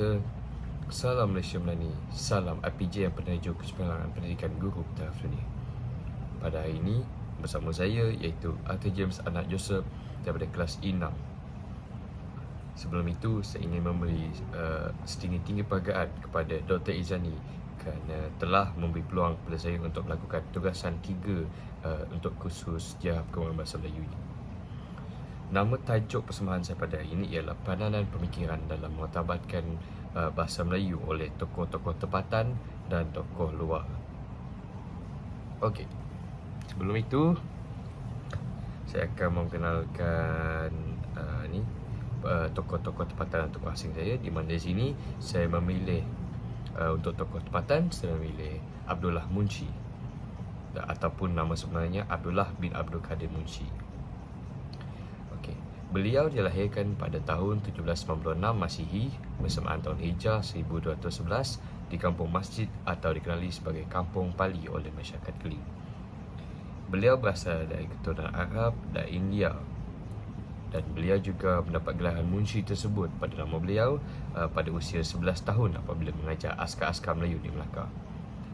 kata Salam Malaysia Melani Salam IPJ yang penerju kecepatan pendidikan guru taraf dunia Pada hari ini bersama saya iaitu Arthur James anak Joseph daripada kelas E6 Sebelum itu saya ingin memberi uh, setinggi-tinggi penghargaan kepada Dr. Izani kerana telah memberi peluang kepada saya untuk melakukan tugasan tiga uh, untuk kursus sejarah perkembangan bahasa Melayu ini. Nama tajuk persembahan saya pada hari ini ialah Peranan Pemikiran dalam Mengutabatkan uh, Bahasa Melayu oleh tokoh-tokoh tempatan dan tokoh luar. Okey. Sebelum itu saya akan memkenalkan uh, ni uh, tokoh-tokoh tempatan dan tokoh asing saya di mana di sini saya memilih uh, untuk tokoh tempatan saya memilih Abdullah Munshi ataupun nama sebenarnya Abdullah bin Abdul Kadir Munshi. Beliau dilahirkan pada tahun 1796 Masihi bersamaan tahun Hijrah 1211 di kampung Masjid atau dikenali sebagai Kampung Pali oleh masyarakat Keling. Beliau berasal dari keturunan Arab dan India dan beliau juga mendapat gelaran munshi tersebut pada nama beliau uh, pada usia 11 tahun apabila mengajar askar-askar Melayu di Melaka.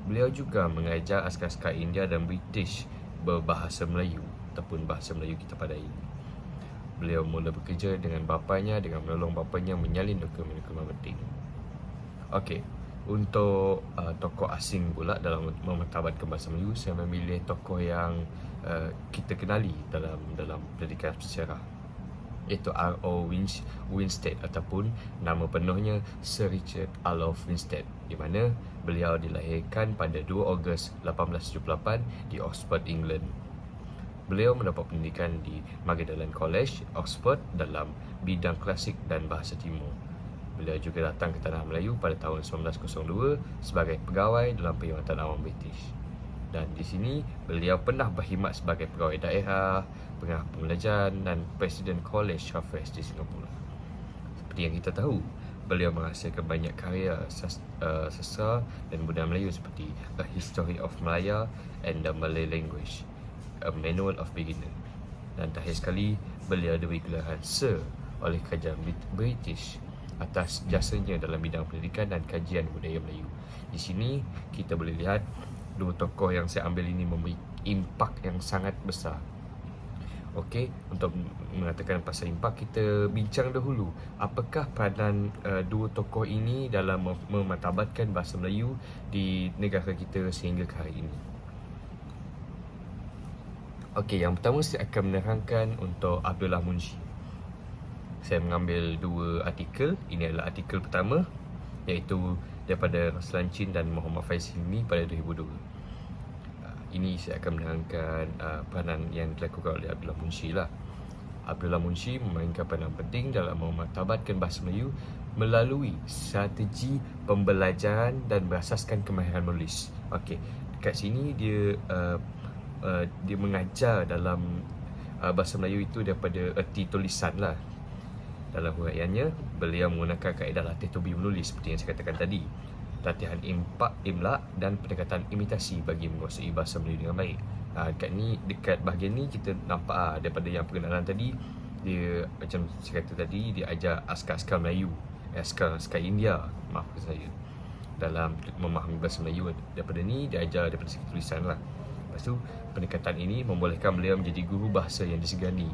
Beliau juga mengajar askar-askar India dan British berbahasa Melayu ataupun bahasa Melayu kita pada ini. Beliau mula bekerja dengan bapanya dengan menolong bapanya menyalin dokumen-dokumen penting. Okey, untuk uh, tokoh asing pula dalam memertabatkan bahasa Melayu, saya memilih tokoh yang uh, kita kenali dalam dalam pendidikan sejarah iaitu R.O. Winstead ataupun nama penuhnya Sir Richard Arlof Winstead di mana beliau dilahirkan pada 2 Ogos 1878 di Oxford, England. Beliau mendapat pendidikan di Magdalen College, Oxford dalam bidang klasik dan bahasa timur. Beliau juga datang ke Tanah Melayu pada tahun 1902 sebagai pegawai dalam Perkhidmatan Awam British dan di sini beliau pernah berkhidmat sebagai pegawai daerah, pengah pembelajaran dan Presiden College Hafiz di Singapura. Seperti yang kita tahu, beliau menghasilkan banyak karya uh, sastra dan budaya Melayu seperti A History of Malaya and the Malay Language, A Manual of Beginner. Dan terakhir sekali, beliau diberi gelaran Sir oleh kerajaan British atas jasanya dalam bidang pendidikan dan kajian budaya Melayu. Di sini kita boleh lihat dua tokoh yang saya ambil ini memberi impak yang sangat besar. Okey, untuk mengatakan pasal impak kita bincang dahulu apakah peranan uh, dua tokoh ini dalam mematabatkan bahasa Melayu di negara kita sehingga ke hari ini. Okey, yang pertama saya akan menerangkan untuk Abdullah Munshi. Saya mengambil dua artikel. Ini adalah artikel pertama iaitu daripada Roslan Chin dan Muhammad Faiz Hilmi pada 2002. Uh, ini saya akan menerangkan uh, peranan yang dilakukan oleh Abdullah Munshi lah. Abdullah Munshi memainkan peranan penting dalam memartabatkan bahasa Melayu melalui strategi pembelajaran dan berasaskan kemahiran menulis. Okey, dekat sini dia uh, uh, dia mengajar dalam uh, bahasa Melayu itu daripada erti tulisan lah dalam huraiannya, beliau menggunakan kaedah latih tubi menulis seperti yang saya katakan tadi. Latihan impak, imla dan pendekatan imitasi bagi menguasai bahasa Melayu dengan baik. Ha, dekat ni, dekat bahagian ni kita nampak ha, daripada yang perkenalan tadi, dia macam saya kata tadi, dia ajar askar-askar Melayu, eh, askar-askar India, maaf saya. Dalam memahami bahasa Melayu daripada ni, dia ajar daripada segi tulisan lah. Lepas tu, pendekatan ini membolehkan beliau menjadi guru bahasa yang disegani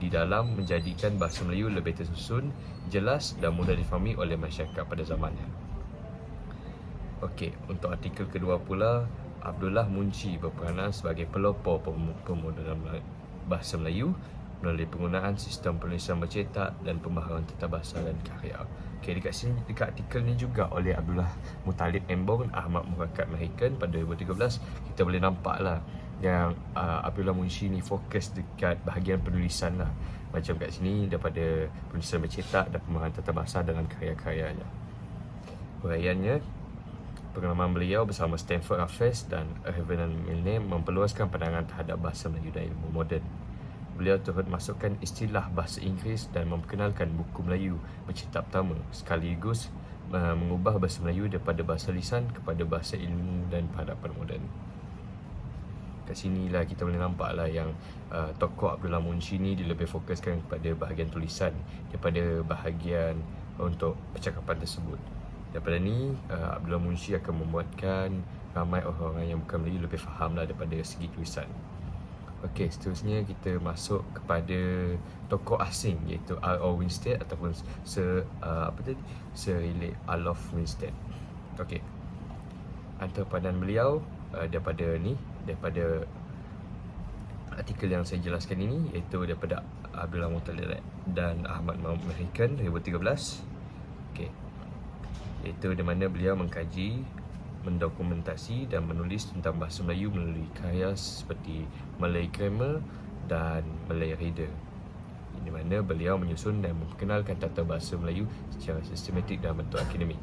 di dalam menjadikan bahasa Melayu lebih tersusun, jelas dan mudah difahami oleh masyarakat pada zamannya. Okey, untuk artikel kedua pula, Abdullah Munci berperanan sebagai pelopor pemodenan bahasa Melayu melalui penggunaan sistem penulisan bercetak dan pembaharuan tata bahasa dan karya. Okey, dekat sini dekat artikel ni juga oleh Abdullah Mutalib Embong Ahmad Murakat Mahikan pada 2013 kita boleh nampak lah yang uh, Abdullah Munshi ni fokus dekat bahagian penulisan lah macam kat sini daripada penulisan bercetak dan pemahaman tata bahasa dalam karya-karyanya Huraiannya Pengalaman beliau bersama Stanford Affairs dan Irvin Milne memperluaskan pandangan terhadap bahasa Melayu dan ilmu moden. Beliau turut masukkan istilah bahasa Inggeris dan memperkenalkan buku Melayu bercetak pertama sekaligus uh, mengubah bahasa Melayu daripada bahasa lisan kepada bahasa ilmu dan peradaban moden kat sini lah kita boleh nampak lah yang uh, tokoh Abdullah Munshi ni dia lebih fokuskan kepada bahagian tulisan daripada bahagian untuk percakapan tersebut. Daripada ni uh, Abdullah Munshi akan membuatkan ramai orang-orang yang bukan Melayu lebih faham lah daripada segi tulisan. Okey, seterusnya kita masuk kepada tokoh asing iaitu R.O. Winstead ataupun Sir uh, apa tadi? Sir Riley Alof Winstead. Okey. Antara pandangan beliau uh, daripada ni, daripada artikel yang saya jelaskan ini iaitu daripada Abdullah Muttalib dan Ahmad Mahmud American 2013. Okey. Iaitu di mana beliau mengkaji mendokumentasi dan menulis tentang bahasa Melayu melalui karya seperti Malay Grammar dan Malay Reader di mana beliau menyusun dan memperkenalkan tata bahasa Melayu secara sistematik dalam bentuk akademik.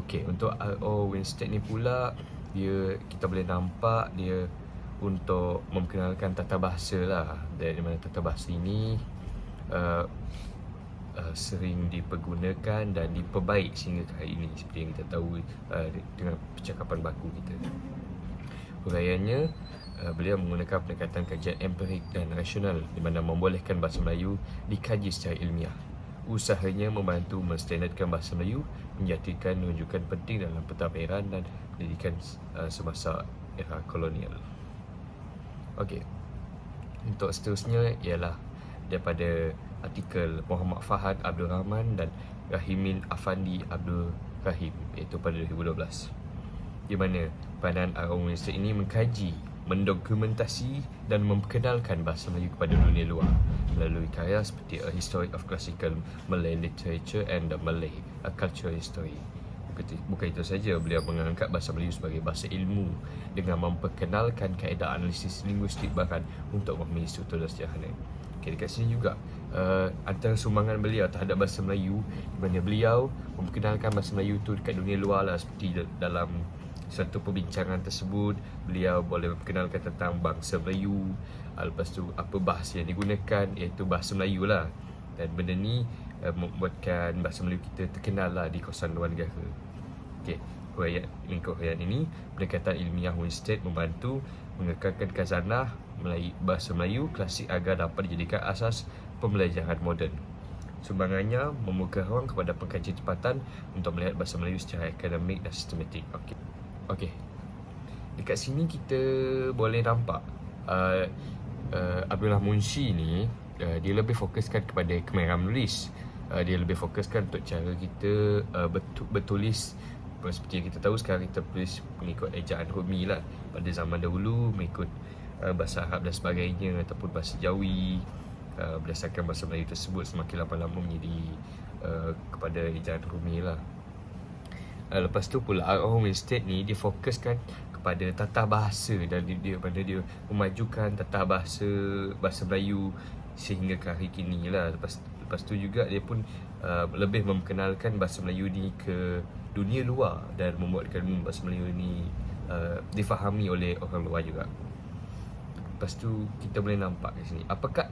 Okey, untuk R.O. Winstead ni pula dia kita boleh nampak dia untuk memperkenalkan tata bahasa lah dari mana tata bahasa ini uh, uh, sering dipergunakan dan diperbaik sehingga hari ini seperti yang kita tahu uh, dengan percakapan baku kita. Huraiannya uh, beliau menggunakan pendekatan kajian empirik dan rasional di mana membolehkan bahasa Melayu dikaji secara ilmiah. Usahanya membantu menstandardkan bahasa Melayu, menjadikan rujukan penting dalam pentadbiran dan pendidikan uh, semasa era kolonial. Okey. Untuk seterusnya ialah daripada artikel Muhammad Fahad Abdul Rahman dan Rahimin Afandi Abdul Rahim iaitu pada 2012 di mana pandangan Arong Minister ini mengkaji, mendokumentasi dan memperkenalkan bahasa Melayu kepada dunia luar melalui karya seperti A History of Classical Malay Literature and the Malay, A Cultural History. Bukan itu saja, beliau mengangkat bahasa Melayu sebagai bahasa ilmu dengan memperkenalkan kaedah analisis linguistik barat untuk memahami struktur dan sejarah Okay, dekat sini juga uh, antara sumbangan beliau terhadap bahasa Melayu di mana beliau memperkenalkan bahasa Melayu tu dekat dunia luar lah seperti dalam satu perbincangan tersebut beliau boleh memperkenalkan tentang bangsa Melayu uh, lepas tu apa bahasa yang digunakan iaitu bahasa Melayu lah dan benda ni uh, membuatkan bahasa Melayu kita terkenal lah di kawasan luar negara okay. Huraian, lingkup huraian ini pendekatan ilmiah Winstead membantu mengekalkan kazanah Melayu, bahasa Melayu klasik agar dapat dijadikan asas pembelajaran moden. Sumbangannya membuka ruang kepada pengkajian tempatan untuk melihat bahasa Melayu secara akademik dan sistematik. Okey. Okey. Dekat sini kita boleh nampak uh, uh, Abdullah Munshi ni uh, dia lebih fokuskan kepada kamera menulis. Uh, dia lebih fokuskan untuk cara kita uh, bertulis seperti yang kita tahu sekarang kita tulis mengikut ejaan Rumi lah pada zaman dahulu mengikut uh, bahasa Arab dan sebagainya ataupun bahasa Jawi uh, berdasarkan bahasa Melayu tersebut semakin lama-lama menjadi uh, kepada ejaan Rumi lah uh, lepas tu pula Ar-Rahum Estate ni dia fokuskan kepada tata bahasa dan dia, dia pada dia memajukan tata bahasa bahasa Melayu sehingga ke hari kini lah lepas lepas tu juga dia pun uh, lebih memkenalkan bahasa Melayu ni ke dunia luar dan membuatkan bahasa Melayu ni uh, difahami oleh orang luar juga. Lepas tu kita boleh nampak di sini apakah